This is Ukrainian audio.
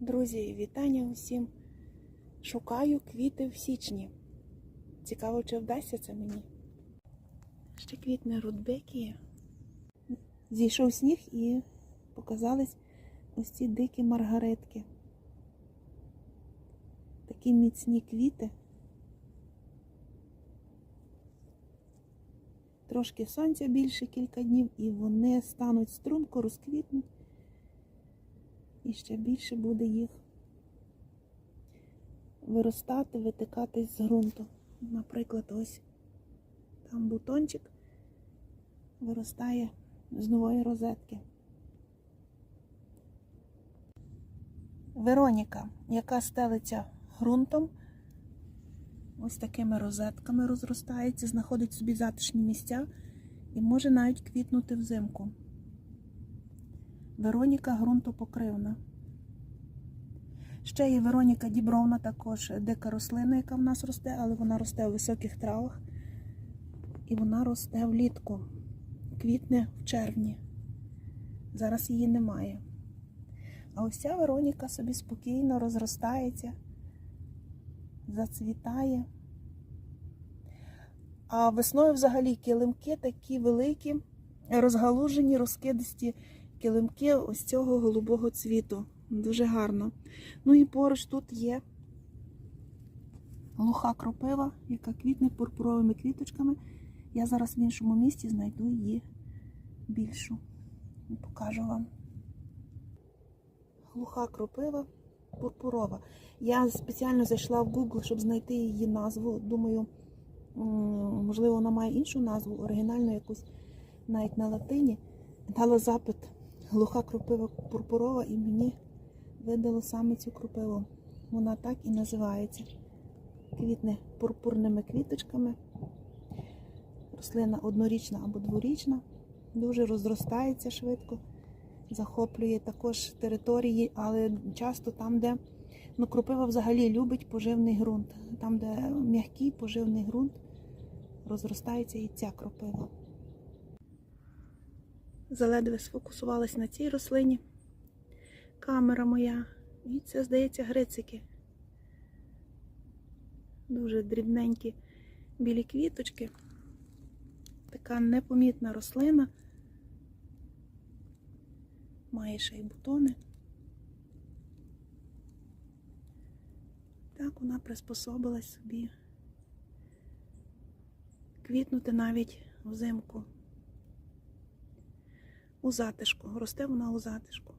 Друзі, вітання усім. Шукаю квіти в січні. Цікаво, чи вдасться це мені. Ще квітне рудбекія. Зійшов сніг і показались ось ці дикі маргаретки. Такі міцні квіти. Трошки сонця більше кілька днів, і вони стануть струнко, розквітнуть. І ще більше буде їх виростати, витикатись з ґрунту. Наприклад, ось там бутончик виростає з нової розетки. Вероніка, яка стелиться ґрунтом, ось такими розетками розростається, знаходить собі затишні місця і може навіть квітнути взимку. Вероніка ґрунтопокривна. Ще є Вероніка Дібровна, також дика рослина, яка в нас росте, але вона росте у високих травах. І вона росте влітку, квітне в червні. Зараз її немає. А ось ця Вероніка собі спокійно розростається, зацвітає. А весною взагалі килимки такі великі, розгалужені, розкидисті килимки ось цього голубого цвіту. Дуже гарно. Ну і поруч тут є глуха кропива, яка квітне пурпуровими квіточками. Я зараз в іншому місці знайду її більшу. Покажу вам. Глуха кропива пурпурова. Я спеціально зайшла в Google, щоб знайти її назву. Думаю, можливо, вона має іншу назву, оригінальну якусь навіть на латині. Дала запит глуха кропива пурпурова і мені видало саме цю кропиву. Вона так і називається. Квітне пурпурними квіточками. Рослина однорічна або дворічна, дуже розростається швидко, захоплює також території, але часто там, де ну, кропива взагалі любить поживний ґрунт. Там, де м'який поживний ґрунт, розростається і ця кропива. Заледве сфокусувалась на цій рослині. Камера моя. І це, здається, грицики. Дуже дрібненькі білі квіточки. Така непомітна рослина. Має ще й бутони. Так вона приспособилась собі квітнути навіть взимку. У затишку. Росте вона у затишку.